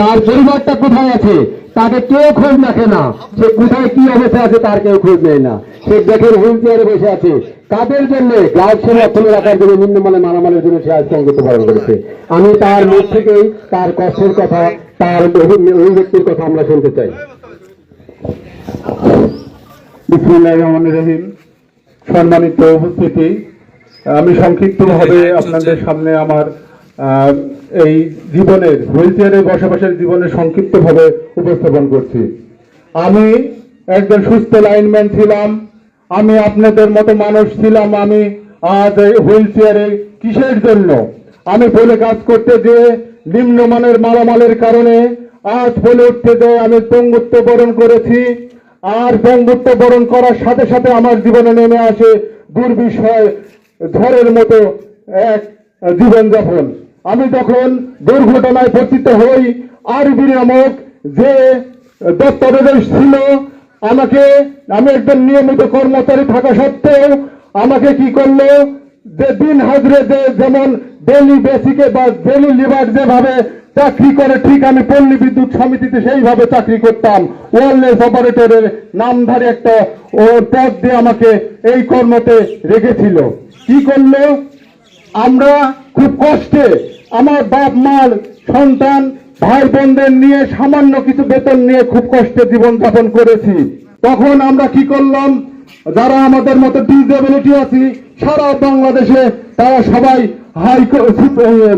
তার পরিবারটা কোথায় আছে? তাকে কেউ খোঁজ রাখে না। সে কোথায় কি অবস্থা আছে তার কেউ খোঁজ নেয় না। সে দেখেন হুইল চেয়ারে বসে আছে। কাদের জন্য? সেবা খুলে রাখার জন্য নিম্নমানে মারামারির জন্য সে আজ সংগত পালন করেছে। আমি তার মুখ থেকেই তার কষ্টের কথা, তার অভিব্যক্তির কথা আমরা শুনতে চাই। রহিম। সম্মানিত উপস্থিতি। আমি সংক্ষিপ্তভাবে আপনাদের সামনে আমার এই জীবনের হুইল চেয়ারে বসবাসের জীবনের সংক্ষিপ্তভাবে উপস্থাপন করছি। আমি একজন সুস্থ লাইনম্যান ছিলাম, আমি আপনাদের মতো মানুষ ছিলাম, আমি আজ এই হুইল চেয়ারে কিসের জন্য? আমি বলে কাজ করতে যে নিম্নমানের মালামালের কারণে আজ বলে উঠতে যে আমি পঙ্গুত্ব বরণ করেছি। আর বঙ্গুত্ব বরণ করার সাথে সাথে আমার জীবনে নেমে আসে দুর্বিষয়, ঝড়ের মতো এক জীবনযাপন। আমি তখন দুর্ঘটনায় পতিত হই। আরবি নামক যে দত্তাদেশ ছিল, আমাকে, আমি একজন নিয়মিত কর্মচারী থাকা সত্ত্বেও আমাকে কি করল? যে দিন হাজরে যেমন ডেলি বেসিকে বা ডেলি লিভার যেভাবে চাকরি করে, ঠিক আমি পল্লী বিদ্যুৎ সমিতিতে সেইভাবে চাকরি করতাম। ওয়ারলেস অপারেটরের নামধারী একটা ও পদ দিয়ে আমাকে এই কর্মতে রেখেছিল। কি করল? আমরা খুব কষ্টে আমার বাপ মার সন্তান, ভাই বোনদের নিয়ে সামান্য কিছু বেতন নিয়ে খুব কষ্টে জীবন যাপন করেছি। তখন আমরা কি করলাম? যারা আমাদের মতো ডিসেবিলিটি আছি, সারা বাংলাদেশে তারা সবাই হাই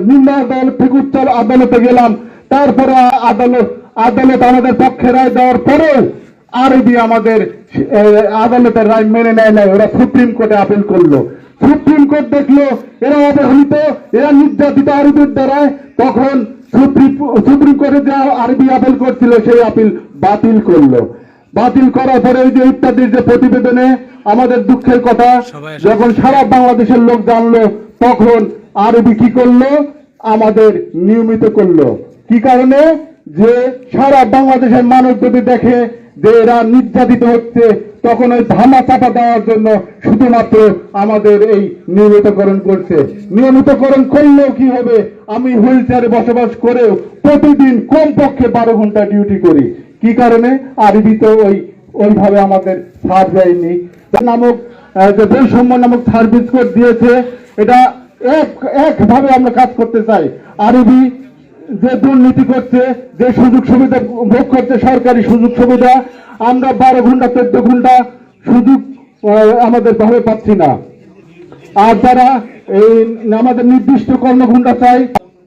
নিম্ন আদালত উচ্চ আদালতে গেলাম। তারপরে আদালত আদালত আমাদের পক্ষে রায় দেওয়ার পরেও আরবি আমাদের আদালতের রায় মেনে নেয় নাই। ওরা সুপ্রিম কোর্টে আপিল করল। সুপ্রিম কোর্ট দেখল এরা অবহেলিত এরা নির্যাতিত আরবির দ্বারায় তখন সুপ্রিম সুপ্রিম কোর্টে যে আরবি আপিল করছিল সেই আপিল বাতিল করল। বাতিল করার পরে ওই যে ইত্যাদির যে প্রতিবেদনে আমাদের দুঃখের কথা যখন সারা বাংলাদেশের লোক জানলো তখন আরবি কি করল? আমাদের নিয়মিত করল। কি কারণে? যে সারা বাংলাদেশের মানুষ যদি দেখে যে এরা নির্যাতিত হচ্ছে তখন ওই ধামা চাপা দেওয়ার জন্য শুধুমাত্র আমাদের এই নিয়মিতকরণ করছে। নিয়মিতকরণ করলেও কি হবে? আমি হুইল চেয়ারে বসবাস করেও প্রতিদিন কমপক্ষে বারো ঘণ্টা ডিউটি করি। কি কারণে? আরবি তো ওই, ওইভাবে আমাদের ছাড় দেয়নি। নামক যে বৈষম্য নামক সার্ভিস কোড দিয়েছে, এটা এক, একভাবে আমরা কাজ করতে চাই। আরবি যে দুর্নীতি করছে, যে সুযোগ সুবিধা ভোগ করছে সরকারি সুযোগ সুবিধা আমরা বারো ঘণ্টা, চোদ্দ ঘণ্টা সুযোগ আমাদের ভাবে পাচ্ছি না। আর যারা এই আমাদের নির্দিষ্ট কর্মঘণ্টা চাই,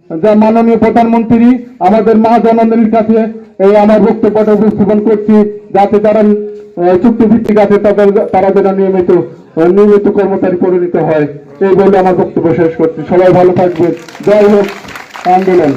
যা মাননীয় প্রধানমন্ত্রী, আমাদের মা জননীর কাছে এই আমার বক্তব্যটা উপস্থাপন করছি, যাতে তারা চুক্তিভিত্তিক আছে, তাদের, তারা যেন নিয়মিত নিয়মিত কর্মচারী পরিণত হয়। এই বলে আমার বক্তব্য শেষ করছি। সবাই ভালো থাকবে জয় হোক আন্দোলন।